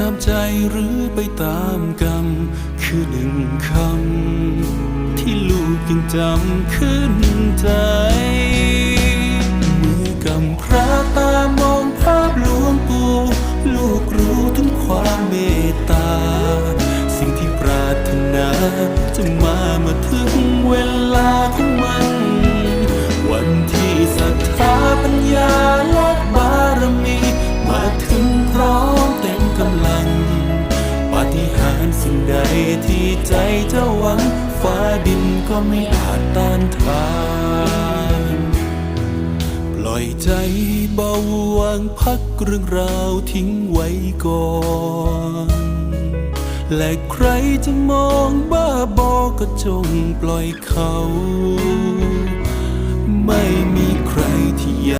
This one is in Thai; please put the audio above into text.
ตามใจหรือไปตามกรรม คือหนึ่งคำ ที่ลูกยังจำขึ้นใจมือกำพร้าตามองภาพหลวงปู่ลูกรู้ถึงความเมตตา สิ่งที่ปรารถนา จะมาเมื่อถึงเวลาของ สิ่งใดที่ใจเจ้าหวัง ฟ้าดินก็ไม่อาจต้านทาน ปล่อยใจเบาวางพักเรื่องราวทิ้งไว้ก่อน และใครจะมองบ้าบอก็จงปล่อยเขา